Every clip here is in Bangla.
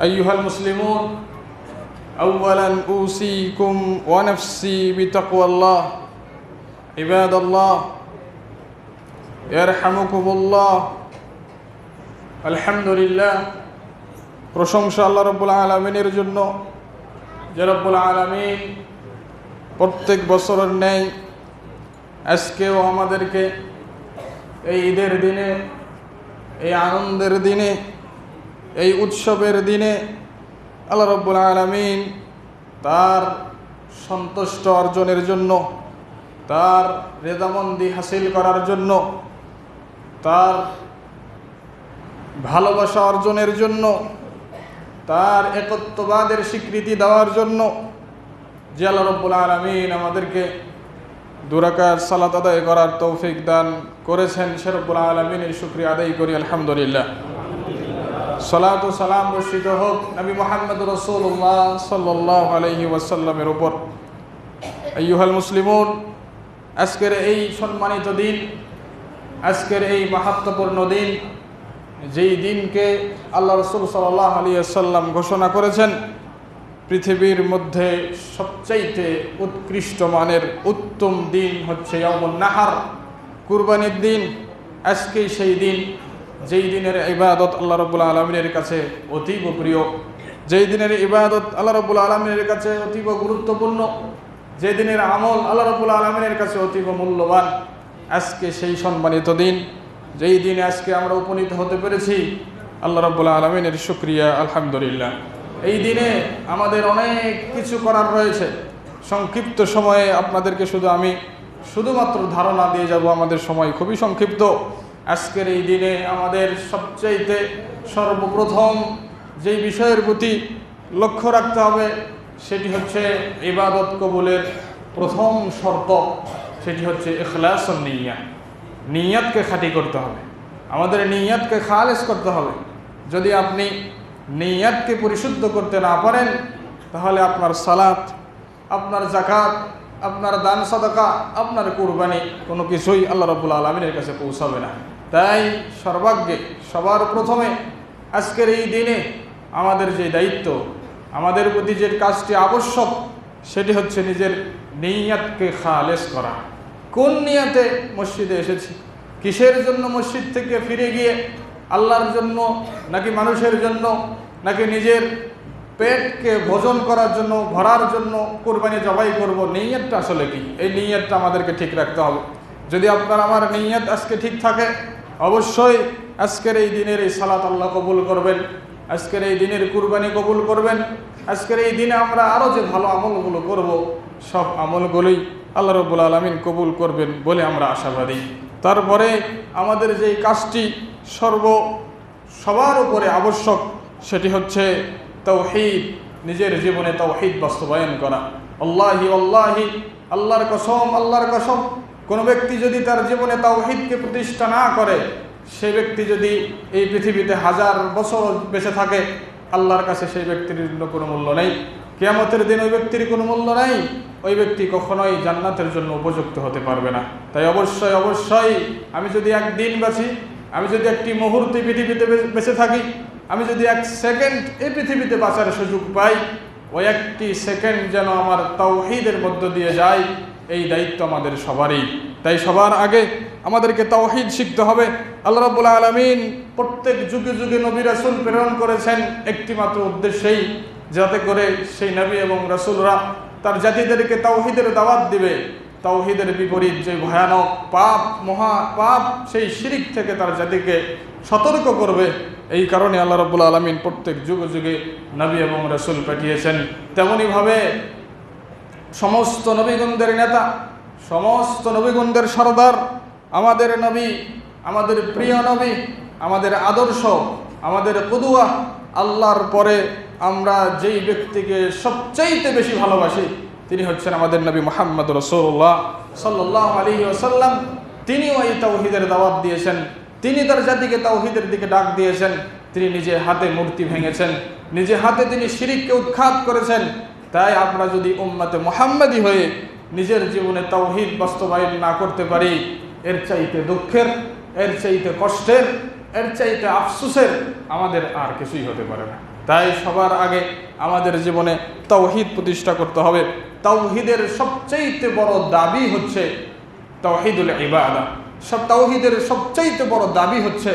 أيها المسلمون أولا أوصيكم ونفسي بتقوى الله عباد الله يرحمكم الله الحمد لله প্রশংসা আল্লাহ রব্বুল আলমিনের জন্য যে রব্বুল আলমিন প্রত্যেক বছরের ন্যায় আজকেও আমাদেরকে এই ঈদের দিনে এই আনন্দের দিনে এই উৎসবের দিনে আল্লাহ রব্বুল আলমিন তার সন্তুষ্ট অর্জনের জন্য, তার রেদামন্দি হাসিল করার জন্য, তার ভালোবাসা অর্জনের জন্য, তার একত্ববাদের স্বীকৃতি দেওয়ার জন্য যে আল্লাহ রব্বুল আলমিন আমাদেরকে দুরাকার সালাত আদায় করার তৌফিক দান করেছেন শেরব্বুল আলমিনের শুক্রিয়া আদায় করি, আলহামদুলিল্লাহ। সালাত ও সালাম বর্ষিত হোক। নবী মোহাম্মদ রসুল্লাহ সাল্লাহ আলহি ওয়াসাল্লামের ওপর আইয়ুহাল মুসলিমুন, আজকের এই সম্মানিত দিন, আজকের এই মাহাত্মপূর্ণ দিন, যেই দিনকে আল্লাহ রসুল সাল্লাহ আলী আসাল্লাম ঘোষণা করেছেন, পৃথিবীর মধ্যে সবচাইতে উৎকৃষ্ট মানের উত্তম দিন হচ্ছে ইয়ামুন নাহার, কুরবানির দিন। আজকেই সেই দিন যেই দিনের ইবাদত আল্লাহ রবুল্লা আলমিনের কাছে অতীব প্রিয়, যেই দিনের ইবাদত আল্লাহ রবুল্লা আলমিনের কাছে অতীব গুরুত্বপূর্ণ যে দিনের আমল আল্লাহ রবুল্লা আলমিনের কাছে অতীব মূল্যবান, আজকে সেই সম্মানিত দিন, যেই দিনে আজকে আমরা উপনীত হতে পেরেছি, আল্লাহ রবুল্লা আলমিনের শুক্রিয়া, আলহামদুলিল্লাহ। এই দিনে আমাদের অনেক কিছু করার রয়েছে। সংক্ষিপ্ত সময়ে আপনাদেরকে শুধু আমি শুধুমাত্র ধারণা দিয়ে যাব, আমাদের সময় খুবই সংক্ষিপ্ত। আজকের এই দিনে আমাদের সবচাইতে সর্বপ্রথম যেই বিষয়ের প্রতি লক্ষ্য রাখতে হবে, সেটি হচ্ছে ইবাদত কবুলের প্রথম শর্ত, সেটি হচ্ছে এখলাস নিয়া নিয়াতকে খাঁটি করতে হবে। আমাদের নিয়াতকে খালেস করতে হবে। যদি আপনি নিয়াতকে পরিশুদ্ধ করতে না পারেন, তাহলে আপনার সালাত, আপনার জাকাত আপনার দান সদকা, আপনার কুরবানি কোনো কিছুই আল্লাহ রবুল্লা আলমিনের কাছে পৌঁছাবে না। তাই সর্বাগ্যে, সবার প্রথমে আজকের এই দিনে আমাদের যে দায়িত্ব, আমাদের প্রতি যে কাজটি আবশ্যক, সেটি হচ্ছে নিজের নিয়াতকে খালেস করা। কোন নিয়াতে মসজিদে এসেছি? কিসের জন্য মসজিদ থেকে ফিরে গিয়ে আল্লাহর জন্য, নাকি মানুষের জন্য, নাকি নিজের পেটকে ভোজন করার জন্য, ভরার জন্য কোরবানি জবাই করব? নিয়তটা আসলে কি? এই নিয়তটা আমাদেরকে ঠিক রাখতে হবে। যদি আপনার, আমার নিয়ত আজকে ঠিক থাকে অবশ্যই আজকের এই দিনের এই সালাত আল্লাহ কবুল করবেন। আজকের এই দিনের কুরবানি কবুল করবেন। আজকের এই দিনে আমরা আরও যে ভালো আমলগুলো করব, সব আমলগুলোই আল্লাহ রবুল আলমিন কবুল করবেন বলে আমরা আশাবাদী। তারপরে আমাদের যেই কাজটি সর্ব সবার উপরে আবশ্যক, সেটি হচ্ছে তৌহিদ, নিজের জীবনে তৌহিদ বাস্তবায়ন করা। আল্লাহি আল্লাহি, আল্লাহর কসম আল্লাহর কসম। কোনো ব্যক্তি যদি তার জীবনে তাওহিদকে প্রতিষ্ঠা না করে, সে ব্যক্তি যদি এই পৃথিবীতে হাজার বছর বেঁচে থাকে, আল্লাহর কাছে সেই ব্যক্তির জন্য কোনো মূল্য নেই। কেয়ামতের দিন ওই ব্যক্তির কোনো মূল্য নেই। ওই ব্যক্তি কখনোই জান্নাতের জন্য উপযুক্ত হতে পারবে না। তাই অবশ্যই অবশ্যই আমি যদি একদিন বাঁচি, আমি যদি একটি মুহূর্তে পৃথিবীতে বেঁচে থাকি, আমি যদি এক সেকেন্ড এই পৃথিবীতে বাঁচার সুযোগ পাই, ওই একটি সেকেন্ড যেন আমার তাওহিদের মধ্য দিয়ে যায় এই দায়িত্ব আমাদের সবারই। তাই সবার আগে আমাদেরকে তাওহিদ শিখতে হবে। আল্লাহ রাবুল্লাহ আলমিন প্রত্যেক যুগে যুগে নবী রাসুল প্রেরণ করেছেন একটিমাত্র উদ্দেশ্যেই, যাতে করে সেই নবী এবং রাসুলরা তার জাতিদেরকে তাওহিদের দাওয়াত দিবে। তাওহিদের বিপরীত যে ভয়ানক পাপ, মহা পাপ, সেই শিরিক থেকে তার জাতিকে সতর্ক করবে। এই কারণে আল্লাহ রবুল্লা আলমিন প্রত্যেক যুগে যুগে নবী এবং রসুল পাঠিয়েছেন। তেমনইভাবে সমস্ত নবীগণদের নেতা, সমস্ত নবীগণদের সর্দার, আমাদের নবী, আমাদের প্রিয় নবী, আমাদের আদর্শ, আমাদের পদুয়া আল্লাহর পরে আমরা যেই ব্যক্তিকে সবচাইতে বেশি ভালোবাসি, তিনি হচ্ছেন আমাদের নবী মোহাম্মদ রসৌল্লাহ সাল্লাহ আলী ওসাল্লাম তিনিও এই তৌহিদের দাওয়াত দিয়েছেন, তিনি তার জাতিকে তাওহিদের দিকে ডাক দিয়েছেন, তিনি নিজে হাতে মূর্তি ভেঙেছেন, নিজে হাতে তিনি শিরিককে উৎখাত করেছেন। তাই আমরা যদি উম্মাতে মোহাম্মদী হয়ে নিজের জীবনে তাওহিদ বাস্তবায়ন না করতে পারি, এর চাইতে দুঃখের, এর চাইতে কষ্টের, এর চাইতে আফসুসের আমাদের আর কিছুই হতে পারে না। তাই সবার আগে আমাদের জীবনে তাওহিদ প্রতিষ্ঠা করতে হবে। তাওহিদের সবচাইতে বড় দাবি হচ্ছে তাওহিদুল ইবাদা। সব তাওহিদের সবচাইতে বড় দাবি হচ্ছে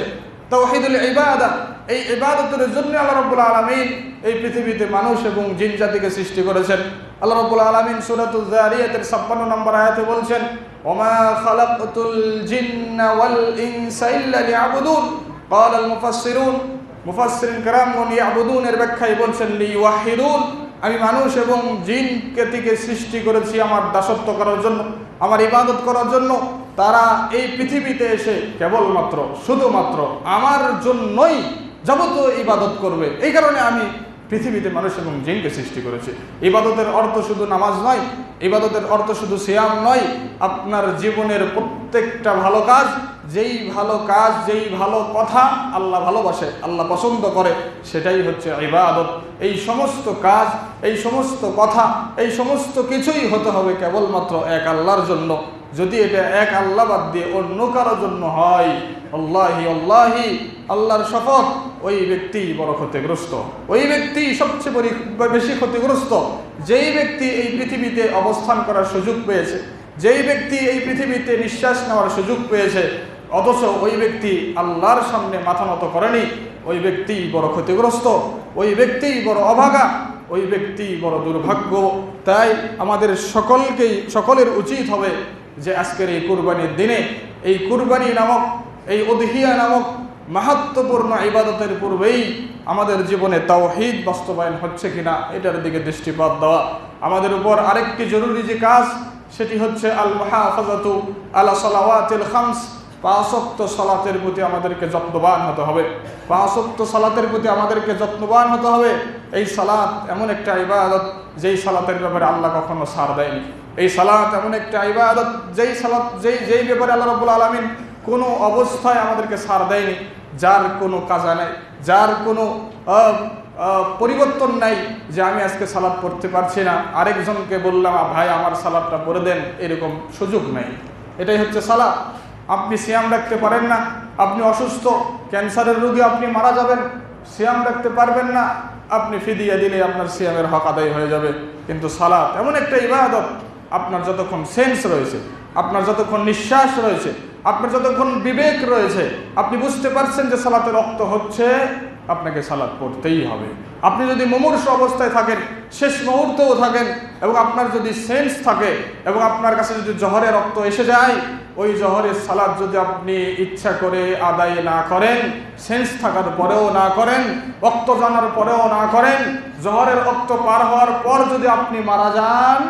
তাওহিদুল ইবাদা। এই ইবাদতের জন্য আল্লাহ রব্বুল আলমিন এই পৃথিবীতে মানুষ এবং জিন জাতিকে সৃষ্টি করেছেন। আল্লাহ রব্বুল আলমিন সুরাতুল জারিয়াতের ছাপ্পান্ন নম্বর আয়াতে বলছেন, ওমা খালাকুল জিন্না ওয়াল ইনসা ইল্লা লিয়াবুদুন। قال المفسرون, মুফাসসিরিন کرامগণ ইয়াবুদুন এর ব্যাখ্যায় বলছেন লি আমি মানুষ এবং জিন কেতিকে সৃষ্টি করেছি আমার দাসত্ব করার জন্য, আমার ইবাদত করার জন্য। তারা এই পৃথিবীতে এসে কেবলমাত্র, শুধুমাত্র আমার জন্যই যাবতীয় ইবাদত করবে। এই কারণে আমি পৃথিবীতে মানুষ এবং জিনকে সৃষ্টি করেছি। ইবাদতের অর্থ শুধু নামাজ নয়, ইবাদতের অর্থ শুধু সিয়াম নয়, আপনার জীবনের প্রত্যেকটা ভালো কাজ, যেই ভালো কাজ, যেই ভালো কথা আল্লাহ ভালোবাসে, আল্লাহ পছন্দ করে, সেটাই হচ্ছে ইবাদত। এই সমস্ত কাজ, এই সমস্ত কথা, এই সমস্ত কিছুই হতে হবে কেবলমাত্র এক আল্লাহর জন্য। যদি এটা এক আল্লাহ বাদ দিয়ে অন্য কারোর জন্য হয়, আল্লাহি আল্লাহি, আল্লাহর শপথ, ওই ব্যক্তি বড় ক্ষতিগ্রস্ত। ওই ব্যক্তি সবচেয়ে বেশি ক্ষতিগ্রস্ত। যেই ব্যক্তি এই পৃথিবীতে অবস্থান করার সুযোগ পেয়েছে, যেই ব্যক্তি এই পৃথিবীতে নিঃশ্বাস নেওয়ার সুযোগ পেয়েছে, অথচ ওই ব্যক্তি আল্লাহর সামনে মাথা নত করেনি, ওই ব্যক্তি বড় ক্ষতিগ্রস্ত, ওই ব্যক্তি বড় অভাগা, ওই ব্যক্তি বড় দুর্ভাগ্য। তাই আমাদের সকলকেই, সকলের উচিত হবে যে আজকের এই কুরবানির দিনে এই কুরবানি নামক, এই উদহিয়া নামক মাহাত্মপূর্ণ ইবাদতের পূর্বেই আমাদের জীবনে তাওহিদ বাস্তবায়ন হচ্ছে কিনা, এটার দিকে দৃষ্টিপাত দেওয়া। আমাদের উপর আরেকটি জরুরি যে কাজ, সেটি হচ্ছে আল মাহাফাজাতু আলা সালাওয়াতিল খামস। পাঁচক্ত সালাতের প্রতি আমাদেরকে যত্নবান হতে হবে। পাঁচক্ত সালাতের প্রতি আমাদেরকে যত্নবান হতে হবে। এই সালাত এমন একটা ইবাদত, যেই সালাতের ব্যাপারে আল্লাহ কখনো সার দেয়নি। এই সালাত এমন একটা ইবাদত যেই সালাত যেই যেই ব্যাপারে আল্লাহ রব্বুল আলমিন কোনো অবস্থায় আমাদেরকে সার দেয়নি যার কোনো কাজা নাই যার কোনো পরিবর্তন নাই যে আমি আজকে সালাদ পড়তে পারছি না। আরেকজনকে বললাম "আ, ভাই আমার সালাদটা পড়ে দেন। এরকম সুযোগ নাই। এটাই হচ্ছে সালাদ আপনি সিয়াম রাখতে পারেন না আপনি অসুস্থ ক্যান্সারের রোগী আপনি মারা যাবেন সিয়াম রাখতে পারবেন না আপনি ফিদিয়া দিলে আপনার সিয়ামের হক আদায় হয়ে যাবে। কিন্তু সালাত এমন একটা ইবাদত আপনার যতক্ষণ সেন্স রয়েছে, আপনার যতক্ষণ নিঃশ্বাস রয়েছে, আপনার যতক্ষণ বিবেক রয়েছে, আপনি বুঝতে পারছেন যে সালাতে রক্ত হচ্ছে, আপনাকে সালাদ পড়তেই হবে। আপনি যদি মুমূর্ষ অবস্থায় থাকেন, শেষ মুহূর্তেও থাকেন, এবং আপনার যদি সেন্স থাকে, এবং আপনার কাছে যদি জহরে রক্ত এসে যায়, ওই জহরের সালাদ যদি আপনি ইচ্ছা করে আদায় না করেন সেন্স থাকার পরেও না করেন, রক্ত জানার পরেও না করেন, জহরের রক্ত পার হওয়ার পর যদি আপনি মারা যান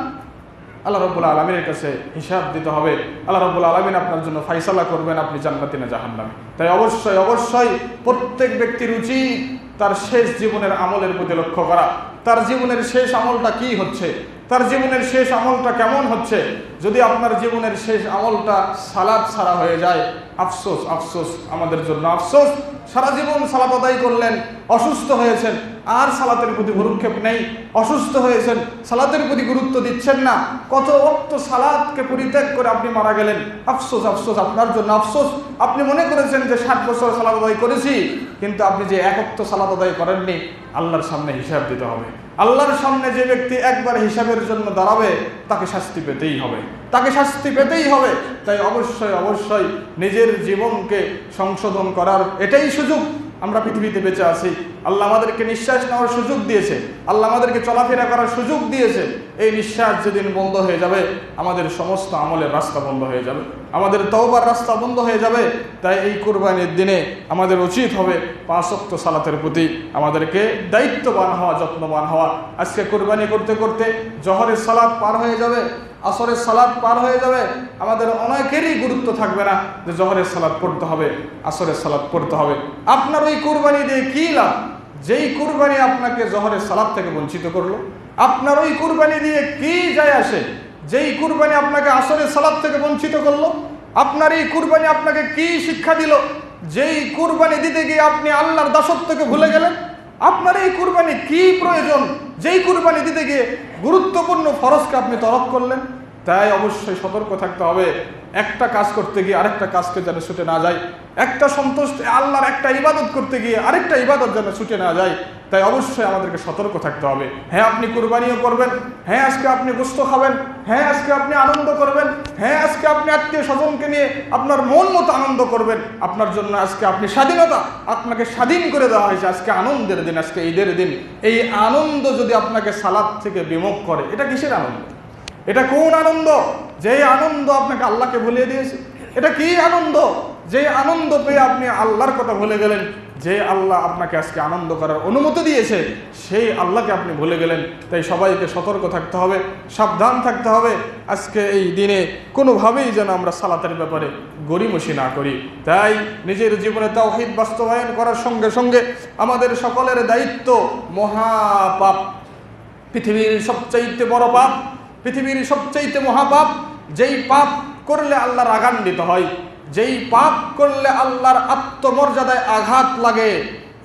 আল্লাহ রব্বুল আলমিনের কাছে হিসাব দিতে হবে। আল্লাহ রব্বুল আলমিন আপনার জন্য ফাইসালা করবেন, আপনি জান্নাতি না জাহান্নামে। তাই অবশ্যই অবশ্যই প্রত্যেক ব্যক্তির উচিত তার শেষ জীবনের আমলের প্রতি লক্ষ্য করা। তার জীবনের শেষ আমলটা কি হচ্ছে? তার জীবনের শেষ আমলটা কেমন হচ্ছে? যদি আপনার জীবনের শেষ আমলটা সালাদ ছাড়া হয়ে যায়, আফসোস আফসোস আমাদের জন্য আফসোস। সারা জীবন সালাত আদায় করলেন, অসুস্থ হয়েছেন আর সালাতের প্রতি ভরুক্ষেপ নেই। অসুস্থ হয়েছেন, সালাতের প্রতি গুরুত্ব দিচ্ছেন না। কত অক্ত সালাদকে পরিত্যাগ করে আপনি মারা গেলেন। আফসোস আফসোস, আপনার জন্য আফসোস। আপনি মনে করেছেন যে ষাট বছর সালাদ আদায় করেছি, কিন্তু আপনি যে এক অক্ত সালাদ আদায় করেননি, আল্লাহর সামনে হিসাব দিতে হবে। আল্লাহর সামনে যে ব্যক্তি একবার হিসাবের জন্য দাঁড়াবে, তাকে শাস্তি পেতেই হবে। তাকে শাস্তি পেতেই হবে। তাই অবশ্যই অবশ্যই নিজের জীবনকে সংশোধন করার এটাই সুযোগ। আমরা পৃথিবীতে বেঁচে আছি। আল্লাহ আমাদেরকে নিঃশ্বাস নেওয়ার সুযোগ দিয়েছে। আল্লাহ আমাদেরকে চলাফেরা করার সুযোগ দিয়েছে। এই নিঃশ্বাস যেদিন বন্ধ হয়ে যাবে, আমাদের সমস্ত আমলের রাস্তা বন্ধ হয়ে যাবে। আমাদের তওবার রাস্তা বন্ধ হয়ে যাবে। তাই এই কোরবানির দিনে আমাদের উচিত হবে পাঁচক্ত সালাতের প্রতি আমাদেরকে দায়িত্ববান হওয়া, যত্নবান হওয়া। আজকে কোরবানি করতে করতে জহরের সালাদ পার হয়ে যাবে। আসরের সালাদ পার হয়ে যাবে। আমাদের অনেকেরই গুরুত্ব থাকবে না যে জহরের সালাদ পড়তে হবে, আসরের সালাদ পড়তে হবে। আপনার ওই কুরবানি দিয়ে কী লাভ? যেই কুরবানি আপনাকে জহরের সালাদ থেকে বঞ্চিত করল, আপনার ওই কুরবানি দিয়ে কি যায় আসে? যেই কুরবানি আপনাকে আসরের সালাদ থেকে বঞ্চিত করল, আপনার এই কুরবানি আপনাকে কি শিক্ষা দিল? যেই কুরবানি দিতে গিয়ে আপনি আল্লাহর দাসত্বকে ভুলে গেলেন আপনার এই কুরবানি কি প্রয়োজন? যেই কুরবানি দিতে গিয়ে গুরুত্বপূর্ণ ফরজকে আপনি তরফ করলেন। তাই অবশ্যই সতর্ক থাকতে হবে। একটা কাজ করতে গিয়ে আরেকটা কাজকে যেন ছুটে না যায়। একটা সন্তুষ্ট আল্লাহর একটা ইবাদত করতে গিয়ে আরেকটা ইবাদত যেন ছুটে না যায়। তাই অবশ্যই আমাদেরকে সতর্ক থাকতে হবে। হ্যাঁ আপনি কুরবানিও করবেন। হ্যাঁ আজকে আপনি গোস্ত খাবেন। হ্যাঁ আজকে আপনি আনন্দ করবেন। হ্যাঁ আজকে আপনি আত্মীয় স্বজনকে নিয়ে আপনার মন মতো আনন্দ করবেন। আপনার জন্য আজকে আপনি স্বাধীনতা আপনাকে স্বাধীন করে দেওয়া হয়েছে আজকে আনন্দের দিন, আজকে ঈদের দিন। এই আনন্দ যদি আপনাকে সালাদ থেকে বিমুখ করে, এটা কিসের আনন্দ? এটা কোন আনন্দ? যে আনন্দ আপনাকে আল্লাহকে ভুলিয়ে দিয়েছে। এটা কি আনন্দ? যে আনন্দ পেয়ে আপনি আল্লাহর কথা ভুলে গেলেন যে আল্লাহ আপনাকে আজকে আনন্দ করার অনুমতি দিয়েছে, সেই আল্লাহকে আপনি ভুলে গেলেন। তাই সবাইকে সতর্ক থাকতে হবে, সাবধান থাকতে হবে। আজকে এই দিনে কোনোভাবেই যেন আমরা সালাতের ব্যাপারে গড়িমসি না করি। তাই নিজের জীবনে তাওহিদ বাস্তবায়ন করার সঙ্গে সঙ্গে আমাদের সকলের দায়িত্ব মহাপাপ, পৃথিবীর সবচাইতে বড় পাপ পৃথিবীর সবচাইতে মহাপাপ, যেই পাপ করলে আল্লাহর আগান্বিত হয়, যেই পাপ করলে আল্লাহর আত্মমর্যাদায় আঘাত লাগে,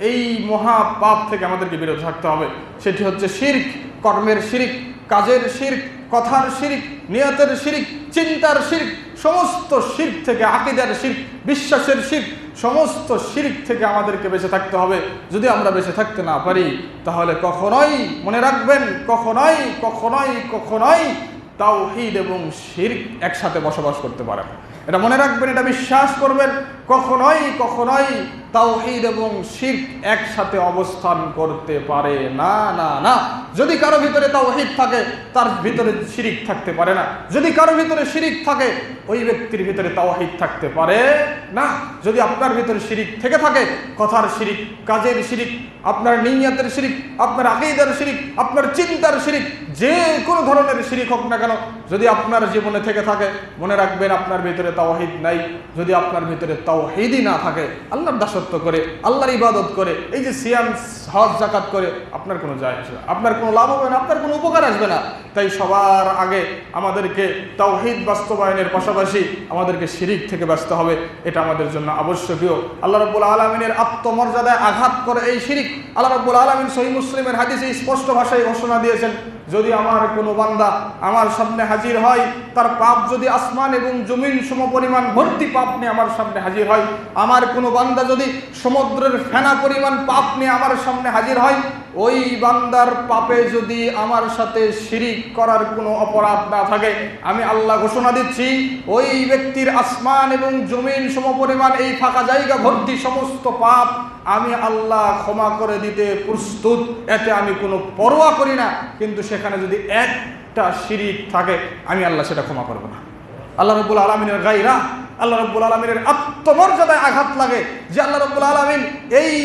এই মহা পাপ থেকে আমাদেরকে বিরত থাকতে হবে। সেটি হচ্ছে শির্ক, কর্মের শিরিক, কাজের শির্ক, কথার শিরিক, নিয়তের শিরিক, চিন্তার শির্ক, সমস্ত শির্ক থেকে আকিদার শির্ক, বিশ্বাসের শির্ক সমস্ত শিরিক থেকে আমাদেরকে বেঁচে থাকতে হবে। যদি আমরা বেঁচে থাকতে না পারি, তাহলে কখনোই মনে রাখবেন, কখনোই কখনোই কখনোই তাওহীদ এবং শিরিক একসাথে বসবাস করতে পারেন এটা মনে রাখবেন, এটা বিশ্বাস করবেন, কখনোই কখনোই তাওহীদ এবং শিরক একসাথে অবস্থান করতে পারে। না না না। যদি কারও ভিতরে তাওহীদ থাকে, তার ভিতরে শিরিক থাকতে পারে না। যদি কারও ভিতরে শিরিক থাকে, ওই ব্যক্তির ভিতরে তাওহীদ থাকতে পারে না। যদি আপনার ভিতরে শিরিক থেকে থাকে, কথার শিরিক, কাজের শিরিক, আপনার নিয়তের শিরিক, আপনার আকিদার শিরিক, আপনার চিন্তার শিরিক, যে কোনো ধরনের শিরিক হোক না কেন, যদি আপনার জীবনে থেকে থাকে, মনে রাখবেন আপনার ভিতরে তাওহীদ নাই। যদি আপনার ভিতরে তাওহীদই না থাকে, আল্লাহর দাসত্ব করে, আল্লাহর ইবাদত করে, এই যে সিয়াম, হজ জাকাত করে, আপনার কোনো যায় আসবে আপনার কোনো লাভ হবে না, আপনার কোনো উপকার আসবে না। তাই সবার আগে আমাদেরকে তাওহীদ বাস্তবায়নের পাশাপাশি আমাদেরকে শিরিক থেকে ব্যস্ত হবে, এটা আমাদের জন্য আবশ্যকীয়। আল্লাহ রব্বুল আলমিনের আত্মমর্যাদায় আঘাত করে এই শিরিক আল্লাহ রব্বুল আলমিন সহি মুসলিমের হাদিসে স্পষ্ট ভাষায় ঘোষণা দিয়েছেন, যদি আমার কোনো বান্দা আমার সামনে হাজির হয়, তার পাপ যদি আসমান এবং জমিন সম পরিমাণ ভর্তি পাপ নিয়ে আমার সামনে হাজির হয়, আমার কোনো বান্দা যদি সমুদ্রের ফেনা পরিমাণ পাপ নিয়ে আমার সামনে হাজির হয়, ওই বান্দার পাপে যদি আমার সাথে শিরিক করার কোনো অপরাধ না থাকে, আমি আল্লাহ ঘোষণা দিচ্ছি, ওই ব্যক্তির আসমান এবং জমিন সমপরিমাণ এই ফাঁকা জায়গা ভর্তি সমস্ত পাপ আমি আল্লাহ ক্ষমা করে দিতে প্রস্তুত। এতে আমি কোনো পরোয়া করি না, কিন্তু সেখানে যদি একটা শিরিক থাকে, আমি আল্লাহ সেটা ক্ষমা করব না। আল্লাহ রব্বুল আলমিনের গাইরা আল্লাহ রব্বুল আলমিনের আত্মমর্যাদায় আঘাত লাগে যে আল্লাহ রব্বুল আলমিন এই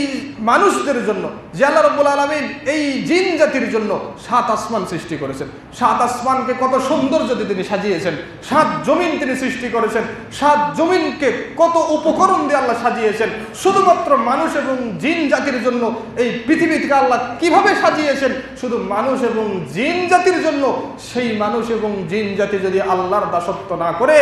মানুষদের জন্য, যে আল্লাহ রব্বুল আলমিন এই জিন জাতির জন্য সাত আসমান সৃষ্টি করেছেন। সাত আসমানকে কত সৌন্দর্য তিনি সাজিয়েছেন, সাত জমিন তিনি সৃষ্টি করেছেন, সাত জমিনকে কত উপকরণ দিয়ে আল্লাহ সাজিয়েছেন। শুধুমাত্র মানুষ এবং জিন জাতির জন্য এই পৃথিবীকে আল্লাহ কীভাবে সাজিয়েছেন? শুধু মানুষ এবং জিন জাতির জন্য, সেই মানুষ এবং জিন জাতি যদি আল্লাহর দাসত্ব না করে,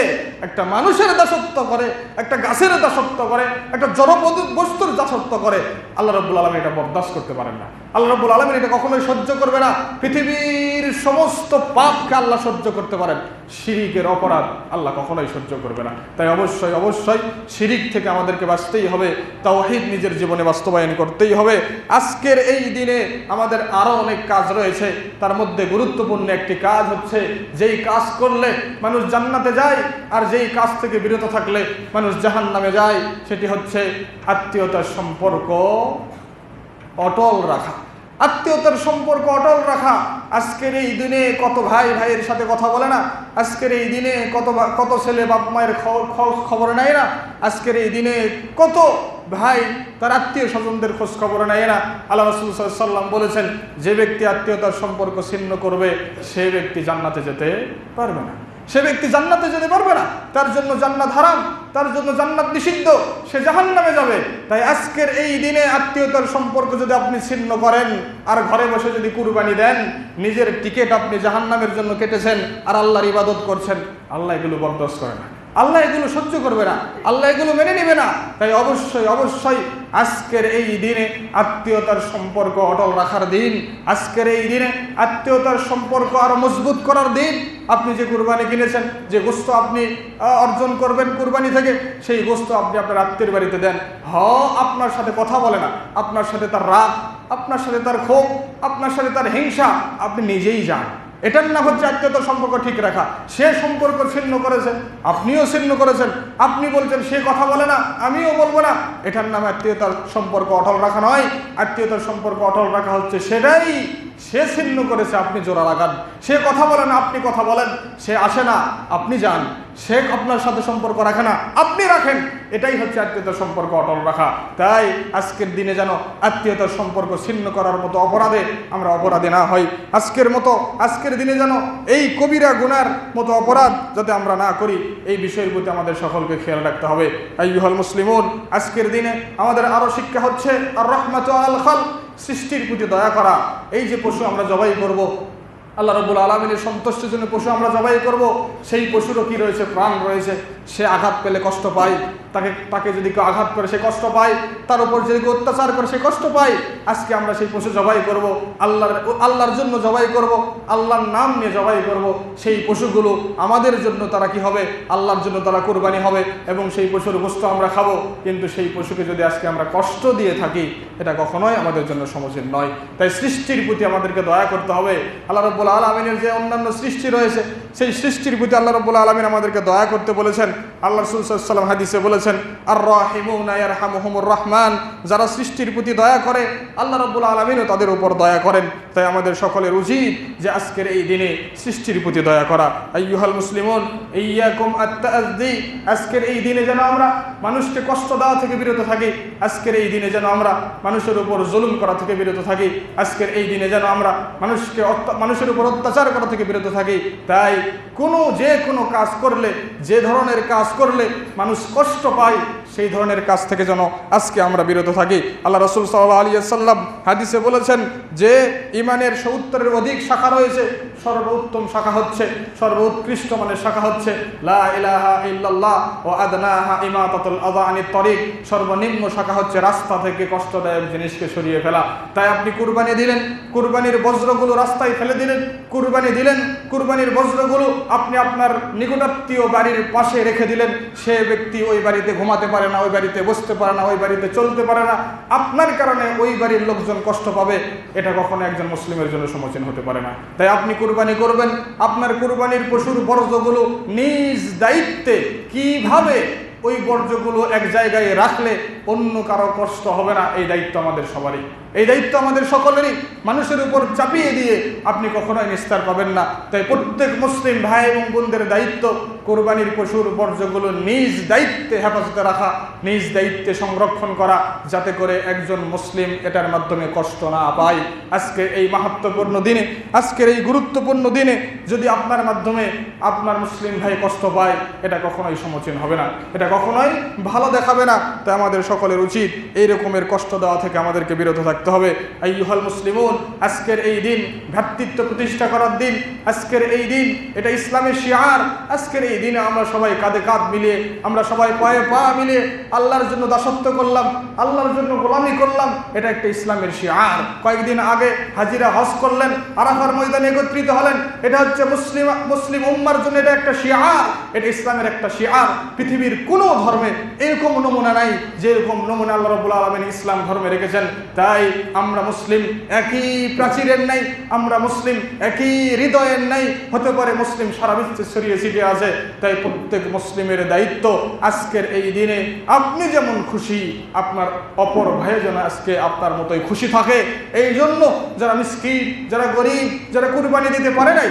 একটা মানুষের দাসত্ব করে, একটা গাছের দাসত্ব করে, একটা জড়পদ বস্তুর দাসত্ব করে, আল্লাহ রব্বুল আলমী এটা বরদাস্ত করতে পারেন না। আল্লাহ রব্বুল আলমিন এটা কখনোই সহ্য করবে না। পৃথিবীর সমস্ত পাপকে আল্লাহ সহ্য করতে পারেন। শিরিকের অপরাধ আল্লাহ কখনোই সহ্য করবে না। তাই অবশ্যই অবশ্যই শিরিক থেকে আমাদেরকে বাঁচতেই হবে। তাওহিদ নিজের জীবনে বাস্তবায়ন করতেই হবে। আজকের এই দিনে আমাদের আরও অনেক কাজ রয়েছে। তার মধ্যে গুরুত্বপূর্ণ একটি কাজ হচ্ছে, যেই কাজ করলে মানুষ জান্নাতে যায়, আর যেই কাজ থেকে বিরত থাকলে মানুষ জাহান নামে যায়, সেটি হচ্ছে আত্মীয়তার সম্পর্ক অটল রাখা। আত্মীয়তার সম্পর্ক অটল রাখা। আজকের এই দিনে কত ভাই ভাইয়ের সাথে কথা বলে না? আজকের এই দিনে কত কত ছেলে বাপ মায়ের খবর নেয় না? আজকের এই দিনে কত ভাই তার আত্মীয় স্বজনদের খোঁজ খবর নেয় না? আল্লাহ রসুল সাল্লাম বলেছেন, যে ব্যক্তি আত্মীয়তার সম্পর্ক ছিন্ন করবে, সে ব্যক্তি জান্নাতে যেতে পারবে না। সে ব্যক্তি জান্নাতে যেতে পারবে না। তার জন্য জান্নাত হারাম, তার জন্য জান্নাত নিষিদ্ধ, সে জাহান নামে যাবে। তাই আজকের এই দিনে আত্মীয়তার সম্পর্ক যদি আপনি ছিন্ন করেন, আর ঘরে বসে যদি কুরবানি দেন, নিজের টিকিট আপনি জাহান নামের জন্য কেটেছেন, আর আল্লাহর ইবাদত করছেন, আল্লাহ এগুলো বরদাস্ত করে না। আল্লাহ এগুলো সহ্য করবে না, আল্লাহ এগুলো মেনে নেবে না। তাই অবশ্যই অবশ্যই আজকের এই দিনে আত্মীয়তার সম্পর্ক অটল রাখার দিন, আজকের এই দিনে আত্মীয়তার সম্পর্ক আরও মজবুত করার দিন। আপনি যে কুরবানি কিনেছেন, যে গোস্ত আপনি অর্জন করবেন কুরবানি থেকে, সেই গোস্ত আপনি আপনার আত্মীয়ের বাড়িতে দেন। হ, আপনার সাথে কথা বলে না, আপনার সাথে তার রাগ, আপনার সাথে তার ক্ষোভ, আপনার সাথে তার হিংসা, আপনি নিজেই যান। এটার নাম হচ্ছে আত্মীয়তার সম্পর্ক ঠিক রাখা। সে সম্পর্ক ছিন্ন করেছে আপনিও ছিন্ন করেছেন, আপনি বলছেন, সে কথা বলে না, আমিও বলব না। এটার নাম আত্মীয়তার সম্পর্ক অটল রাখা নয়। আত্মীয়তার সম্পর্ক অটল রাখা হচ্ছে সেটাই সে ছিন্ন করেছে, আপনি জোড়া লাগান। সে কথা বলেন, আপনি কথা বলেন, সে আসে না, আপনি যান। সে আপনার সাথে সম্পর্ক রাখে না, আপনি রাখেন। এটাই হচ্ছে আত্মীয়তার সম্পর্ক অটল রাখা। তাই আজকের দিনে যেন আত্মীয়তার সম্পর্ক ছিন্ন করার মতো অপরাধে আমরা অপরাধী না হই। আজকের মতো, আজকের দিনে যেন এই কবিরা গুনার মতো অপরাধ যাতে আমরা না করি, এই বিষয়ের প্রতি আমাদের সকলকে খেয়াল রাখতে হবে। আইয়ুহাল মুসলিমুন, আজকের দিনে আমাদের আরও শিক্ষা হচ্ছে, আর রহমাত আল খাল সৃষ্টির প্রতি দয়া করা। এই যে পশু আমরা জবাই করব আল্লাহ রবুল আলমিনের সন্তুষ্টির জন্য পশু আমরা জবাই করব, সেই পশুরও কি রয়েছে? প্রাণ রয়েছে। সে আঘাত পেলে কষ্ট পায়। তাকে তাকে যদি কেউ আঘাত করে, সে কষ্ট পায়। তার উপর যদি কেউ অত্যাচার করে, সে কষ্ট পায়। আজকে আমরা সেই পশু জবাই করব, আল্লাহর আল্লাহর জন্য জবাই করব, আল্লাহর নাম নিয়ে জবাই করব। সেই পশুগুলো আমাদের জন্য তারা কি হবে? আল্লাহর জন্য তারা কোরবানি হবে এবং সেই পশুর বস্তু আমরা খাব। কিন্তু সেই পশুকে যদি আজকে আমরা কষ্ট দিয়ে থাকি, এটা কখনোই আমাদের জন্য সমীচীন নয়। তাই সৃষ্টির প্রতি আমাদেরকে দয়া করতে হবে। আল্লাহ রব্বুল আলমিনের যে অন্যান্য সৃষ্টি রয়েছে সেই সৃষ্টির প্রতি আল্লাহ রব্বুল আলমিন আমাদেরকে দয়া করতে বলেছেন। আল্লাহ রসুলাম হাদিসে বলেছেন আর রাহিমুর রহমান। যারা সৃষ্টির প্রতি দয়া করে, আল্লাহ রব্বুল আলমিনও তাদের উপর দয়া করেন। তাই আমাদের সকলের উচিত যে আজকের এই দিনে সৃষ্টির প্রতি দয়া করা। আইয়ুহাল মুসলিমন ইয়াকুম আত্মাদি আজকের এই দিনে যেন আমরা মানুষকে কষ্ট দেওয়া থেকে বিরত থাকি। আজকের এই দিনে যেন আমরা মানুষের উপর জুলুম করা থেকে বিরত থাকি। আজকের এই দিনে যেন আমরা মানুষকে মানুষের উপর অত্যাচার করা থেকে বিরত থাকি। তাই কোনো যে কোনো কাজ করলে যে ধরনের কাজ করলে মানুষ কষ্ট পায় সেই ধরনের কাজ থেকে যেন আজকে আমরা বিরত থাকি। আল্লাহ রসুল সাল্লাহ আলী সাল্লাম হাদিসে বলেছেন যে ইমানের সত্তরের অধিক শাখা রয়েছে, সর্বোত্তম শাখা হচ্ছে, সর্বোৎকৃষ্ট মানের শাখা হচ্ছে, লা ইলাহা ইল্লাল্লাহ ও সর্বনিম্ন শাখা হচ্ছে রাস্তা থেকে কষ্টদায়ক জিনিসকে সরিয়ে ফেলা। তাই আপনি কুরবানি দিলেন, কুরবানির বজ্রগুলো রাস্তায় ফেলে দিলেন, কুরবানি দিলেন, কুরবানির বজ্রগুলো আপনি আপনার নিকটাত্মীয় বাড়ির পাশে রেখে দিলেন, সে ব্যক্তি ওই বাড়িতে ঘুমাতে পারে না, ওই বাড়িতে বসতে পারে না, ওই বাড়িতে চলতে পারে না। আপনার কারণে ওই বাড়ির লোকজন কষ্ট পাবে, এটা কখনো একজন মুসলিমের জন্য সমীচীন হতে পারে না। তাই আপনি কুরবানি করবেন, আপনার কুরবানির পশুর বর্জ্যগুলো নিজ দায়িত্বে কীভাবে ওই বর্জ্যগুলো এক জায়গায় রাখলে অন্য কারও কষ্ট হবে না, এই দায়িত্ব আমাদের সবারই। এই দায়িত্ব আমাদের সকলেরই। মানুষের উপর চাপিয়ে দিয়ে আপনি কখনোই নিস্তার পাবেন না। তাই প্রত্যেক মুসলিম ভাই এবং বোনদের দায়িত্ব কোরবানির পশুর বর্জ্যগুলো নিজ দায়িত্বে হেফাজতে রাখা, নিজ দায়িত্বে সংরক্ষণ করা, যাতে করে একজন মুসলিম এটার মাধ্যমে কষ্ট না পায়। আজকে এই মাহাত্মপূর্ণ দিনে, আজকের এই গুরুত্বপূর্ণ দিনে যদি আপনার মাধ্যমে আপনার মুসলিম ভাই কষ্ট পায়, এটা কখনোই সমীচীন হবে না। এটা কখনোই ভালো দেখাবে না। তাই আমাদের সকলের উচিত এই রকমের কষ্ট দেওয়া থেকে আমাদেরকে বিরত থাকতে হবে। আইয়ুহাল মুসলিমুন, আজকের এই দিন ভ্রাতৃত্ব প্রতিষ্ঠা করার দিন, আজকের এই দিন এটা ইসলামের শিয়ার, আজকের এই দিনে আমরা সবাই কাঁধে কাঁধ মিলিয়ে, আমরা সবাই পায়ে পা মিলিয়ে আল্লাহর জন্য দাসত্ব করলাম, আল্লাহর জন্য গোলামি করলাম, এটা একটা ইসলামের শিয়ার। কয়েকদিন আগে হাজিরা হজ করলেন, আরাফার ময়দানে একত্রিত হলেন, এটা হচ্ছে মুসলিম মুসলিম উম্মার জন্য এটা একটা শিয়ার, এটা ইসলামের একটা শিয়ার। পৃথিবীর কোনো ধর্মে এরকম নমুনা নাই যেরকম নমুনা আল্লাহ রবুল আলমিন ইসলাম ধর্মে রেখেছেন। তাই আমরা মুসলিম একই প্রাচীরের নাই, আমরা মুসলিম একই হৃদয়ের নাই, হতে পারে মুসলিম সারা বিশ্বে ছড়িয়ে ছিটিয়ে আছে। তাই প্রত্যেক মুসলিমের দায়িত্ব আজকের এই দিনে, আপনি যেমন খুশি, আপনার অপর ভাই যেন আজকে আপনার মতোই খুশি থাকে। এই জন্য যারা মিসকিন, যারা গরিব, যারা কুরবানি দিতে পারে নাই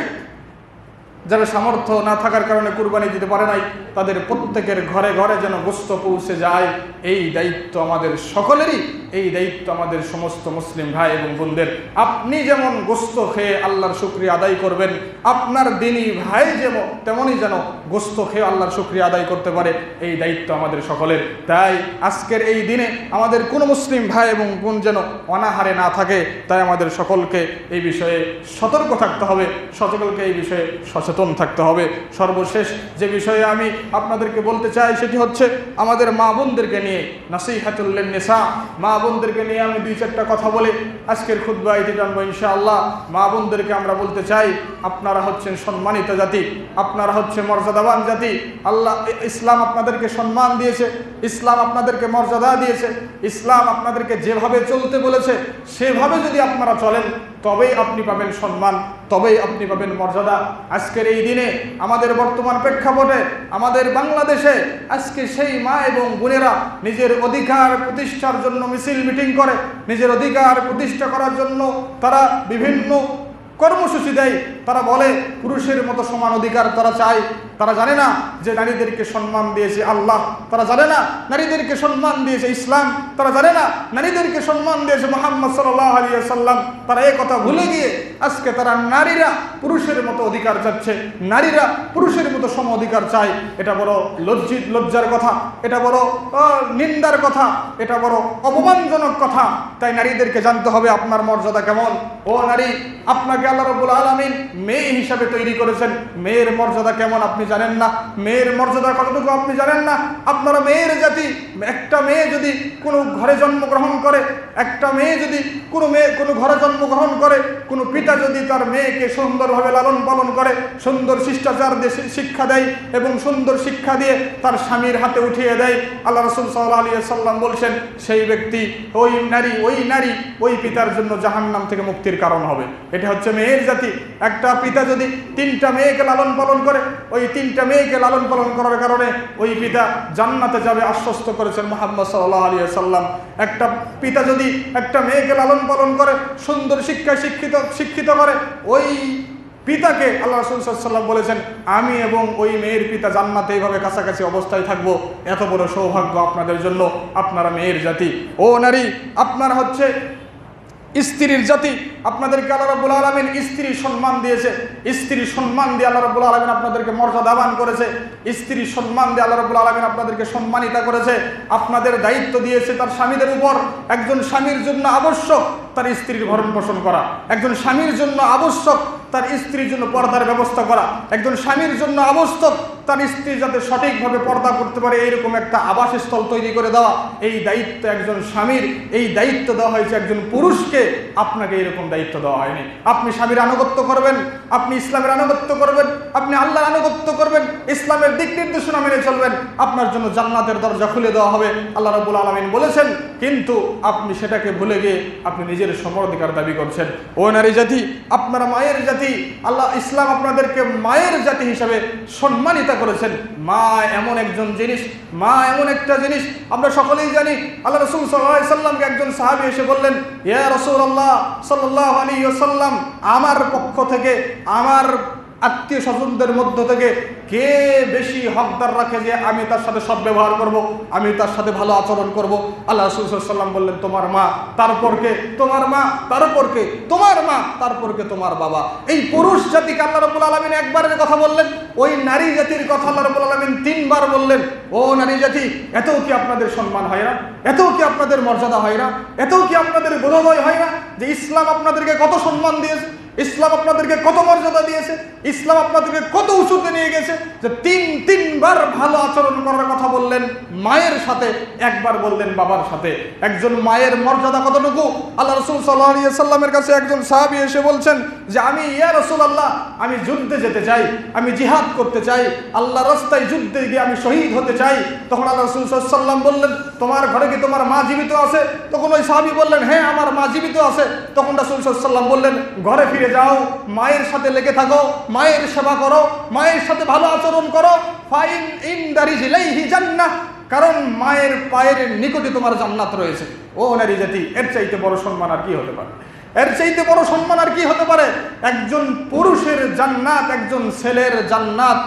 যারা সামর্থ্য না থাকার কারণে কুরবানি দিতে পারে নাই, তাদের প্রত্যেকের ঘরে ঘরে যেন গোস্ত পৌঁছে যায়। এই দায়িত্ব আমাদের সকলেরই, এই দায়িত্ব আমাদের সমস্ত মুসলিম ভাই এবং বোনদের। আপনি যেমন গোস্ত খেয়ে আল্লাহর শুক্রিয়া আদায় করবেন, আপনার দিনী ভাই যেমন তেমনই যেন গোস্ত খেয়ে আল্লাহর শুক্রিয়া আদায় করতে পারে। এই দায়িত্ব আমাদের সকলের। তাই আজকের এই দিনে আমাদের কোনো মুসলিম ভাই এবং বোন যেন অনাহারে না থাকে, তাই আমাদের সকলকে এই বিষয়ে সতর্ক থাকতে হবে। সকলকে এই বিষয়ে সচেতন সচেতন থাকতে হবে। সর্বশেষ যে বিষয়ে আমি আপনাদেরকে বলতে চাই, সেটি হচ্ছে আমাদের মা বোনদেরকে নিয়ে নাসিহাতুল্লেন নেশা মা বোনদেরকে নিয়ে আমি দুই চারটা কথা বলে। আজকের খুদ্া এটি জানব ইনশাআল্লাহ। মা বোনদেরকে আমরা বলতে চাই, আপনারা হচ্ছেন সম্মানিত জাতি, আপনারা হচ্ছে মর্যাদাবান জাতি। আল্লাহ ইসলাম আপনাদেরকে সম্মান দিয়েছে, ইসলাম আপনাদেরকে মর্যাদা দিয়েছে, ইসলাম আপনাদেরকে যেভাবে চলতে বলেছে, সেভাবে যদি আপনারা চলেন তবেই আপনি পাবেন সম্মান, তবেই আপনি পাবেন মর্যাদা। আজকের এই দিনে আমাদের বর্তমান প্রেক্ষাপটে, আমাদের বাংলাদেশে আজকে সেই মা এবং বোনেরা নিজের অধিকার প্রতিষ্ঠার জন্য মিছিল মিটিং করে, নিজের অধিকার প্রতিষ্ঠা করার জন্য তারা বিভিন্ন কর্মসূচি দেয়। তারা বলে, পুরুষের মতো সমান অধিকার তারা চায়। তারা জানে না যে নারীদেরকে সম্মান দিয়েছে আল্লাহ, তারা জানে না নারীদেরকে সম্মান দিয়েছে ইসলাম, তারা জানে না নারীদেরকে সম্মান দিয়েছে মোহাম্মদ সাল্লাহ আলিয়া সাল্লাম তারা এই কথা ভুলে গিয়ে আজকে তারা নারীরা পুরুষের মতো অধিকার চাচ্ছে, নারীরা পুরুষের মতো সম অধিকার চায়। এটা বড় লজ্জিত, লজ্জার কথা, এটা বড় নিন্দার কথা, এটা বড় অপমানজনক কথা। তাই নারীদেরকে জানতে হবে আপনার মর্যাদা কেমন? ও নারী, আপনাকে আল্লাহ রবুল আলমিন মেয়ে হিসাবে তৈরি করেছেন। মেয়ের মর্যাদা কেমন আপনি জানেন না, মেয়ের মর্যাদা কতটুকু আপনি জানেন না? আপনারা মেয়ের জাতি, একটা মেয়ে যদি কোনো ঘরে জন্মগ্রহণ করে, একটা মেয়ে যদি কোনো মেয়ে কোনো ঘরে জন্মগ্রহণ করে, কোনো পিতা যদি তার মেয়েকে সুন্দরভাবে লালন পালন করে, সুন্দর শিষ্টাচার দিয়ে শিক্ষা দেয় এবং সুন্দর শিক্ষা দিয়ে তার স্বামীর হাতে উঠিয়ে দেয়, আল্লাহ রসুল সাল্লাহ আলী সাল্লাম বলছেন, সেই ব্যক্তি ওই নারী ওই নারী ওই পিতার জন্য জাহান্নাম থেকে মুক্তির কারণ হবে। এটা হচ্ছে মেয়ের জাতি। একটা পিতা যদি তিনটা মেয়েকে লালন পালন করে, ওই তিনটা মেয়েকে লালন পালন করার কারণে ওই পিতা জান্নাতে যাবে আশ্বস্ত করেছেন মোহাম্মদ সাল্লাহ আলী সাল্লাম একটা পিতা যদি একটা মেয়েকে লালন পালন করে, সুন্দর শিক্ষায় শিক্ষিত শিক্ষিত করে, ওই পিতাকে আল্লাহ রসুল সাল্লাম বলেছেন, আমি এবং ওই মেয়ের পিতা জান্নাতে এইভাবে কাছাকাছি অবস্থায় থাকব। এত বড় সৌভাগ্য আপনাদের জন্য, আপনারা মেয়ের জাতি। ও নারী, আপনারা হচ্ছে স্ত্রীর জাতি, আপনাদেরকে আল্লাহ রাব্বুল আলামিন স্ত্রী সম্মান দিয়েছে। স্ত্রী সম্মান দিয়ে আল্লাহ রাব্বুল আলামিন আপনাদেরকে মর্যাদা মর্যাদাবান করেছে। স্ত্রী সম্মান দিয়ে আল্লাহ রাব্বুল আলামিন আপনাদেরকে সম্মানিতা করেছে। আপনাদের দায়িত্ব দিয়েছে তার স্বামীদের উপর। একজন স্বামীর জন্য আবশ্যক তার স্ত্রীর ভরণ পোষণ করা। একজন স্বামীর জন্য আবশ্যক তার স্ত্রীর জন্য পর্দার ব্যবস্থা করা। একজন স্বামীর জন্য আবশ্যক তার স্ত্রী যাতে সঠিকভাবে পর্দা করতে পারে, এইরকম একটা আবাসস্থল তৈরি করে দেওয়া, এই দায়িত্ব একজন স্বামীর, এই দায়িত্ব দেওয়া হয়েছে একজন পুরুষকে, আপনাকে এরকম দায়িত্ব দেওয়া হয়নি। আপনি স্বামীর আনুগত্য করবেন, আপনি ইসলামের আনুগত্য করবেন, আপনি আল্লাহর আনুগত্য করবেন, ইসলামের দিক নির্দেশনা মেনে চলবেন, আপনার জন্য জান্নাতের দরজা খুলে দেওয়া হবে। আল্লাহ রাবুল আলমিন বলেছেন, কিন্তু আপনি সেটাকে ভুলে গিয়ে আপনি নিজের সমরাধিকার দাবি করছেন। ও নারী জাতি, আপনারা মায়ের জাতি, আল্লাহ ইসলাম আপনাদেরকে মায়ের জাতি হিসাবে সম্মানিতা করেছেন। মা এমন একজন জিনিস, মা এমন একটা জিনিস, আমরা সকলেই জানি, আল্লাহ রসুল সাল্লাহ সাল্লামকে একজন সাহাবি এসে বললেন, ইয়া রসুল আল্লাহ সাল্লাহ আলী সাল্লাম আমার পক্ষ থেকে, আমার আত্মীয় স্বজনদের মধ্য থেকে কে বেশি হকদার রাখে যে আমি তার সাথে সদ্ব্যবহার করব, আমি তার সাথে ভালো আচরণ করব? আল্লাহ রসুল সাল্লাম বললেন, তোমার মা তারপর কে? তোমার মা তারপর কে? তোমার মা তারপর কে? তোমার বাবা। এই পুরুষ জাতিকে আল্লাহ রবুল আলমিন একবারের কথা বললেন, ওই নারী জাতির কথা আল্লাহ রবুল আলমিন তিনবার বললেন, ও নারী জাতি, এতও কি আপনাদের সম্মান হয় না? এতও কি আপনাদের মর্যাদা হয় না? এতও কি আপনাদের বোধোদয় হয় না যে ইসলাম আপনাদেরকে কত সম্মান দিয়েছে? ইসলাম আপনাদেরকে কত মর্যাদা দিয়েছে? ইসলাম আপনাদেরকে কত উঁচুতে নিয়ে গেছে? যে তিন, তিনবার ভালো আচরণ করার কথা বললেন, মায়ের সাথে, একবার বললেন বাবার সাথে। একজন মায়ের মর্যাদা কতটুকু? আল্লাহ রসুল সাল্লাহ সাল্লামের কাছে একজন সাহাবি এসে বলছেন যে, আমি, ইয়া রসুল আল্লাহ আমি যুদ্ধে যেতে চাই, আমি জিহাদ করতে চাই, আল্লাহ রাস্তায় যুদ্ধে গিয়ে আমি শহীদ হতে চাই। তখন আল্লাহ রসুল সাল্লাম বললেন তোমার ঘরে কি তোমার মা জীবিত আছে? তখন ওই সাহাবি বললেন হ্যাঁ আমার মা জীবিত আছে। তখন রাসুল সাল্লাম বললেন, ঘরে ফিরে যাও, মায়ের সাথে লেগে থাকো, মায়ের সেবা করো, মায়ের সাথে ভালো আচরণ করো। ফাইন ইন দারি জিলাইহি জান্নাহ। কারণ মায়ের পায়ের নিকটে তোমার জান্নাত রয়েছে। ও নারী জাতি, এর চাইতে বড় সম্মান আর কি হতে পারে? এর চাইতে বড় সম্মান আর কি হতে পারে? একজন পুরুষের জান্নাত, একজন ছেলের জান্নাত।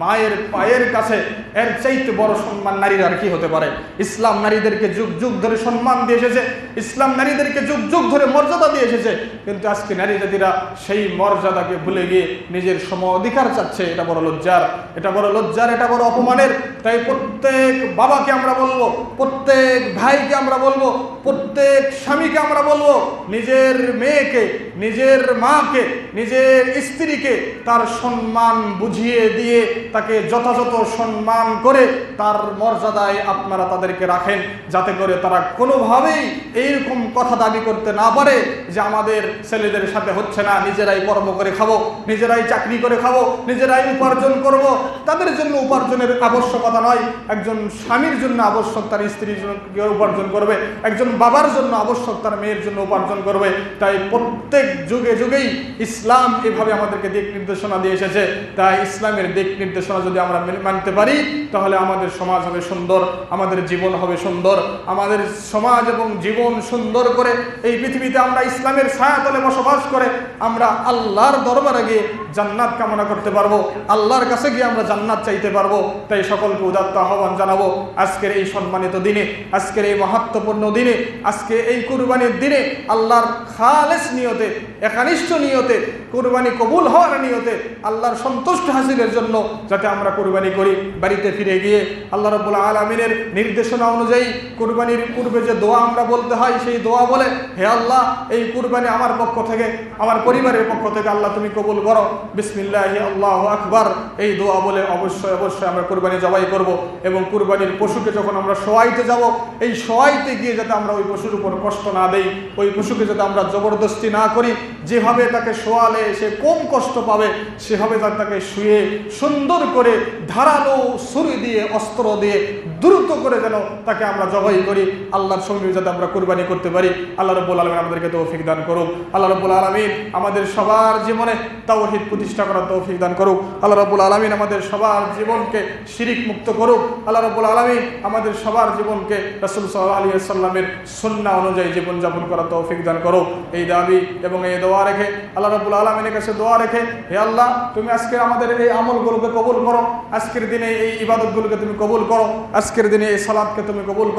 মায়ের পায়ের কাছে এর চাইতে বড় সম্মান নারীর আর কি হতে পারে? ইসলাম নারীদেরকে যুগ যুগ ধরে সম্মান দিয়ে এসেছে, ইসলাম নারীদেরকে যুগ যুগ ধরে মর্যাদা দিয়ে এসেছে, কিন্তু আজকে নারী জাতিরা সেই মর্যাদাকে ভুলে গিয়ে নিজের সম অধিকার চাচ্ছে। এটা বড় লজ্জার, এটা বড় লজ্জার, এটা বড় অপমানের। তাই প্রত্যেক বাবাকে আমরা বলব, প্রত্যেক ভাইকে আমরা বলব প্রত্যেক স্বামীকে আমরা বলব, নিজের মেয়েকে, নিজের মাকে, নিজের স্ত্রীকে তার সম্মান বুঝিয়ে দিয়ে তাকে যথাযথ সম্মান করে তার মর্যাদায় আপনারা তাদেরকে রাখেন, যাতে করে তারা কোনোভাবেই এইরকম কথা দাবি করতে না পারে যে আমাদের ছেলেদের সাথে হচ্ছে না, নিজেরাই কর্ম করে খাব, নিজেরাই চাকরি করে খাব, নিজেরাই উপার্জন করব। তাদের জন্য উপার্জনের আবশ্যকতা নয়। একজন স্বামীর জন্য আবশ্যক তার স্ত্রীর জন্য উপার্জন করবে। একজন বাবার জন্য আবশ্যক, তার মেয়ের জন্য উপার্জন করবে। তাই প্রত্যেক যুগে যুগেই ইসলাম এভাবে আমাদেরকে দিক নির্দেশনা দিয়ে এসেছে। তাই ইসলামের দিক নির্দেশনা যদি আমরা মানতে পারি, তাহলে আমাদের সমাজ হবে সুন্দর, আমাদের জীবন হবে সুন্দর, আমাদের সমাজ এবং জীবন সুন্দর করে এই পৃথিবীতে আমরা ইসলামের ছায়াতলে বসবাস করে আমরা আল্লাহর দরবারে গিয়ে জান্নাত কামনা করতে পারব, আল্লাহর কাছে গিয়ে আমরা জান্নাত চাইতে পারব। তাই সকলকে উদাত্ত আহ্বান জানাব, আজকের এই সম্মানিত দিনে, আজকের এই মহাত্মপূর্ণ দিনে আজকে এই কুরবানির দিনে আল্লাহর খালেস নিয়তে, একানিষ্ঠ নিয়তে, কুরবানি কবুল হওয়ার নিয়তে আল্লাহর সন্তুষ্ট হাসিলের জন্য যাতে আমরা কুরবানি করি, বাড়িতে ফিরে গিয়ে আল্লাহ রব্বুল আলমিনের নির্দেশনা অনুযায়ী কুরবানির পূর্বে যে দোয়া আমরা বলতে হয়, সেই দোয়া বলে, হে আল্লাহ, এই কুরবানি আমার পক্ষ থেকে, আমার পরিবারের পক্ষ থেকে আল্লাহ তুমি কবুল করো। বিসমিল্লাহ, আল্লাহ আকবার, এই দোয়া বলে অবশ্যই অবশ্যই আমরা কুরবানি জবাই করব এবং কুরবানির পশুকে যখন আমরা সোয়াইতে যাব, এই সোয়াইতে গিয়ে যাতে আমরা ওই পশুর উপর কষ্ট না দেই, ওই পশুকে যাতে আমরা জবরদস্তি না করি, যেভাবে তাকে শোয়ালে সে কম কষ্ট পাবে, সেভাবে তাকে শুয়ে সুন্দর করে ধারালো ছুরি দিয়ে, অস্ত্র দিয়ে দ্রুত করে যেন তাকে আমরা জবাই করি। আল্লাহর সঙ্গে যাতে আমরা কুরবানি করতে পারি। আল্লাহ রব্বুল আলমিন আমাদেরকে তৌফিক দান করুক। আল্লাহ রব্বুল আলমিন আমাদের সবার জীবনে তাওহিদ প্রতিষ্ঠা করার তৌফিক দান করুক। আল্লাহ রব্বুল আলমিন আমাদের সবার জীবনকে শিরিক মুক্ত করুক। আল্লাহ রব্বুল আলমিন আমাদের সবার জীবনকে রসুল সাল্লাহ আলী সাল্লামের সন্না অনুযায়ী জীবনযাপন করা তৌফিক দান করো। এই দাবি এবং এই দোয়া রেখে আল্লাহ রাবুল আলমিনের কাছে দোয়া রেখে, হে আল্লাহ, তুমি আজকে আমাদের এই আমলগুলোকে কবুল করো। আজকের দিনে এই ইবাদতগুলোকে তুমি কবুল করো। আজকের দিনে এই সালাদকে তুমি কবুল করো।